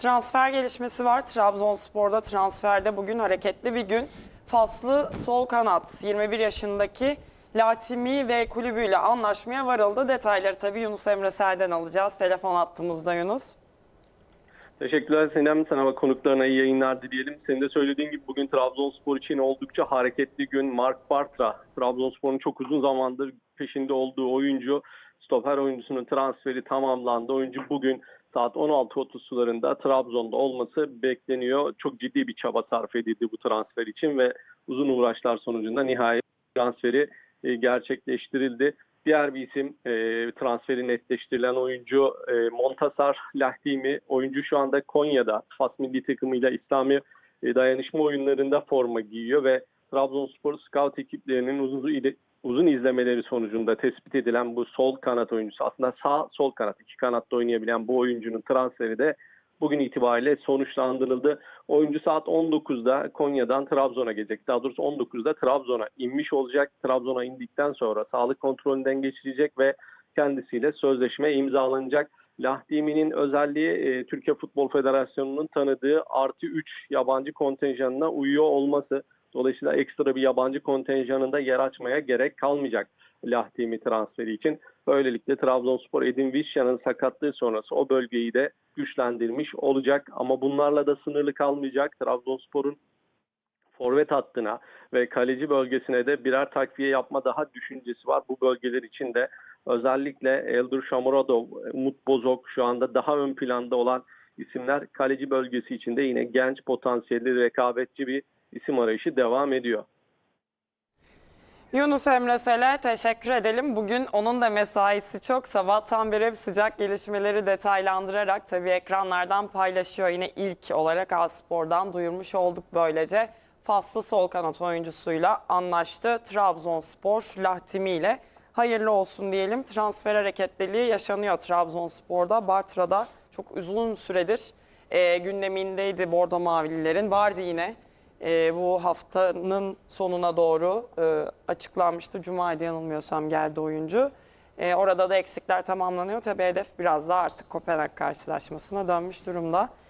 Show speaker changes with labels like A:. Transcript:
A: Transfer gelişmesi var. Trabzonspor'da transferde bugün hareketli bir gün. Faslı sol kanat 21 yaşındaki Latimi ve kulübüyle anlaşmaya varıldı. Detayları tabii Yunus Emre Sel'den alacağız. Telefon attığımızda Yunus.
B: Teşekkürler Senem. Sana ve konuklarına iyi yayınlar dileyelim. Senin de söylediğin gibi bugün Trabzonspor için oldukça hareketli gün. Mark Bartra, Trabzonspor'un çok uzun zamandır peşinde olduğu oyuncu, stoper oyuncusunun transferi tamamlandı. Oyuncu bugün saat 16.30 sularında Trabzon'da olması bekleniyor. Çok ciddi bir çaba sarf edildi bu transfer için ve uzun uğraşlar sonucunda nihayet transferi e, gerçekleştirildi. Diğer bir isim e, transferi netleştirilen oyuncu e, Montasar Lahdimi. Oyuncu şu anda Konya'da Fas milli takımıyla İslami e, dayanışma oyunlarında forma giyiyor ve Trabzonspor scout ekiplerinin uzun, uzun izlemeleri sonucunda tespit edilen bu sol kanat oyuncusu aslında sağ sol kanat iki kanatta oynayabilen bu oyuncunun transferi de bugün itibariyle sonuçlandırıldı. Oyuncu saat 19'da Konya'dan Trabzon'a gelecek. Daha doğrusu 19'da Trabzon'a inmiş olacak. Trabzon'a indikten sonra sağlık kontrolünden geçirecek ve kendisiyle sözleşme imzalanacak. Lahdimi'nin özelliği e, Türkiye Futbol Federasyonu'nun tanıdığı artı 3 yabancı kontenjanına uyuyor olması. Dolayısıyla ekstra bir yabancı kontenjanında yer açmaya gerek kalmayacak Lahdimi transferi için. Böylelikle Trabzonspor Edin Vişya'nın sakatlığı sonrası o bölgeyi de güçlendirmiş olacak. Ama bunlarla da sınırlı kalmayacak. Trabzonspor'un forvet hattına ve kaleci bölgesine de birer takviye yapma daha düşüncesi var. Bu bölgeler için de özellikle Eldur Shomurodov, Umut Bozok şu anda daha ön planda olan isimler kaleci bölgesi içinde yine genç, potansiyelli, rekabetçi bir isim arayışı devam ediyor.
A: Yunus Emre Sel'e teşekkür edelim. Bugün onun da mesaisi çok. Sabahtan beri hep sıcak gelişmeleri detaylandırarak tabii ekranlardan paylaşıyor. Yine ilk olarak Aspor'dan duyurmuş olduk böylece. Faslı sol kanat oyuncusuyla anlaştı. Trabzonspor Lahtimi ile hayırlı olsun diyelim. Transfer hareketliliği yaşanıyor Trabzonspor'da. Bartra'da çok uzun süredir e, gündemindeydi Bordo Mavililerin. Vardı yine e, bu haftanın sonuna doğru e, açıklanmıştı. Cuma'ydı yanılmıyorsam geldi oyuncu. E, orada da eksikler tamamlanıyor. Tabii hedef biraz daha artık Kopenhag karşılaşmasına dönmüş durumda.